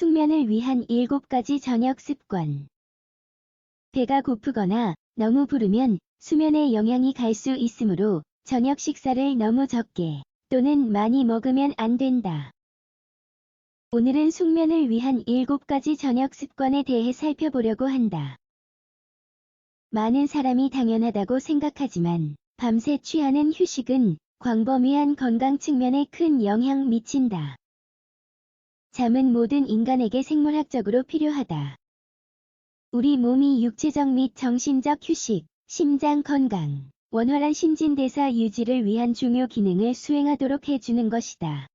숙면을 위한 7가지 저녁 습관. 배가 고프거나 너무 부르면 수면에 영향이 갈 수 있으므로 저녁 식사를 너무 적게 또는 많이 먹으면 안 된다. 오늘은 숙면을 위한 7가지 저녁 습관에 대해 살펴보려고 한다. 많은 사람이 당연하다고 생각하지만 밤새 취하는 휴식은 광범위한 건강 측면에 큰 영향 미친다. 잠은 모든 인간에게 생물학적으로 필요하다. 우리 몸이 육체적 및 정신적 휴식, 심장 건강, 원활한 신진대사 유지를 위한 중요 기능을 수행하도록 해주는 것이다.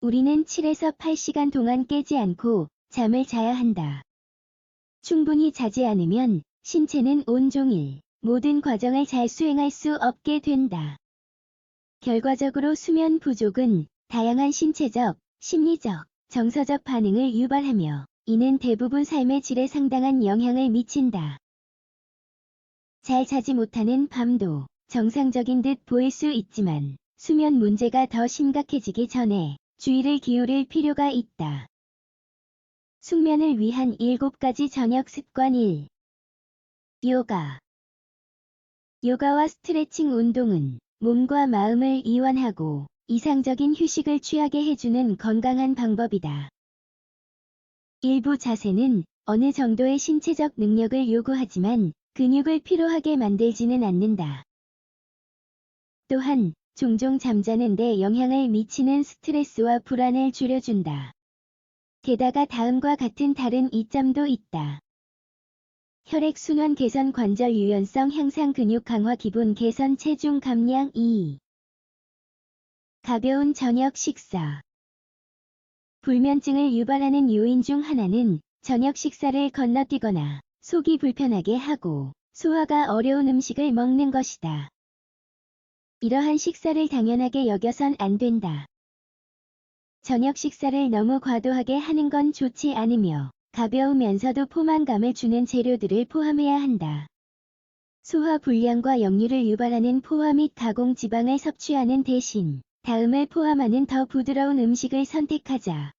우리는 7에서 8시간 동안 깨지 않고 잠을 자야 한다. 충분히 자지 않으면 신체는 온종일 모든 과정을 잘 수행할 수 없게 된다. 결과적으로 수면 부족은 다양한 신체적, 심리적, 정서적 반응을 유발하며 이는 대부분 삶의 질에 상당한 영향을 미친다. 잘 자지 못하는 밤도 정상적인 듯 보일 수 있지만 수면 문제가 더 심각해지기 전에 주의를 기울일 필요가 있다. 숙면을 위한 7가지 저녁 습관 1. 요가 요가와 스트레칭 운동은 몸과 마음을 이완하고 이상적인 휴식을 취하게 해주는 건강한 방법이다. 일부 자세는 어느 정도의 신체적 능력을 요구하지만 근육을 피로하게 만들지는 않는다. 또한 종종 잠자는 데 영향을 미치는 스트레스와 불안을 줄여준다. 게다가 다음과 같은 다른 이점도 있다. 혈액순환 개선 관절 유연성 향상 근육 강화 기분 개선 체중 감량 2. 가벼운 저녁 식사 불면증을 유발하는 요인 중 하나는 저녁 식사를 건너뛰거나 속이 불편하게 하고 소화가 어려운 음식을 먹는 것이다. 이러한 식사를 당연하게 여겨선 안 된다. 저녁 식사를 너무 과도하게 하는 건 좋지 않으며 가벼우면서도 포만감을 주는 재료들을 포함해야 한다. 소화 불량과 역류를 유발하는 포화 및 가공 지방을 섭취하는 대신 다음을 포함하는 더 부드러운 음식을 선택하자.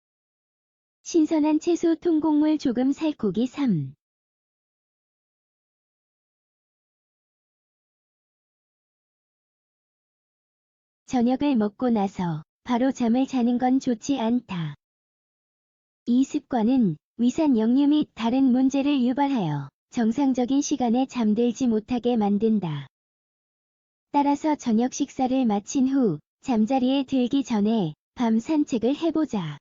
신선한 채소 통곡물 조금 살코기 3. 저녁을 먹고 나서 바로 잠을 자는 건 좋지 않다. 이 습관은 위산 역류 및 다른 문제를 유발하여 정상적인 시간에 잠들지 못하게 만든다. 따라서 저녁 식사를 마친 후 잠자리에 들기 전에 밤 산책을 해보자.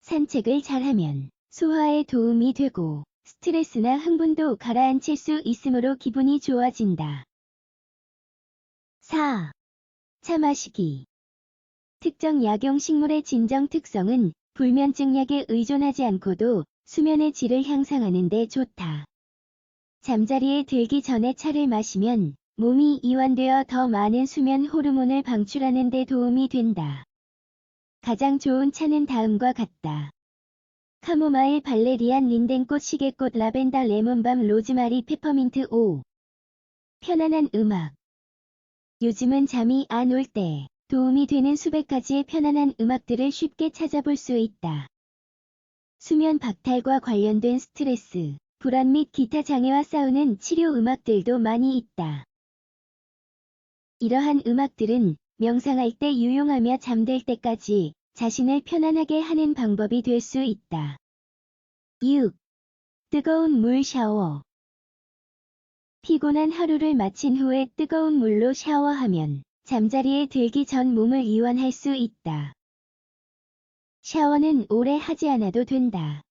산책을 잘하면 소화에 도움이 되고 스트레스나 흥분도 가라앉힐 수 있으므로 기분이 좋아진다. 4. 차 마시기 특정 약용 식물의 진정 특성은 불면증 약에 의존하지 않고도 수면의 질을 향상하는 데 좋다. 잠자리에 들기 전에 차를 마시면 몸이 이완되어 더 많은 수면 호르몬을 방출하는 데 도움이 된다. 가장 좋은 차는 다음과 같다. 카모마일 발레리안 린덴꽃 시계꽃 라벤더 레몬밤 로즈마리 페퍼민트 5. 편안한 음악 요즘은 잠이 안 올 때 도움이 되는 수백 가지의 편안한 음악들을 쉽게 찾아볼 수 있다. 수면 박탈과 관련된 스트레스, 불안 및 기타 장애와 싸우는 치료 음악들도 많이 있다. 이러한 음악들은 명상할 때 유용하며 잠들 때까지 자신을 편안하게 하는 방법이 될 수 있다. 6. 뜨거운 물 샤워 피곤한 하루를 마친 후에 뜨거운 물로 샤워하면 잠자리에 들기 전 몸을 이완할 수 있다. 샤워는 오래 하지 않아도 된다.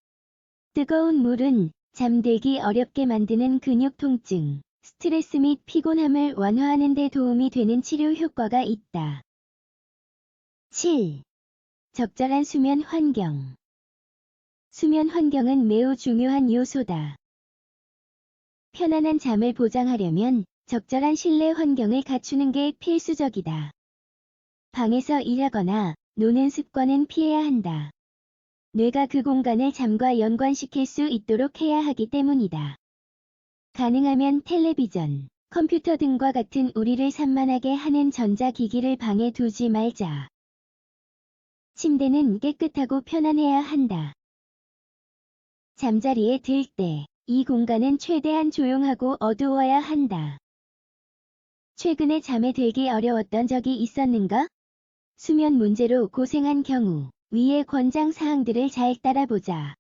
뜨거운 물은 잠들기 어렵게 만드는 근육 통증, 스트레스 및 피곤함을 완화하는 데 도움이 되는 치료 효과가 있다. 7. 적절한 수면 환경 수면 환경은 매우 중요한 요소다. 편안한 잠을 보장하려면 적절한 실내 환경을 갖추는 게 필수적이다. 방에서 일하거나 노는 습관은 피해야 한다. 뇌가 그 공간을 잠과 연관시킬 수 있도록 해야 하기 때문이다. 가능하면 텔레비전, 컴퓨터 등과 같은 우리를 산만하게 하는 전자기기를 방에 두지 말자. 침대는 깨끗하고 편안해야 한다. 잠자리에 들 때 이 공간은 최대한 조용하고 어두워야 한다. 최근에 잠에 들기 어려웠던 적이 있었는가? 수면 문제로 고생한 경우 위의 권장 사항들을 잘 따라보자.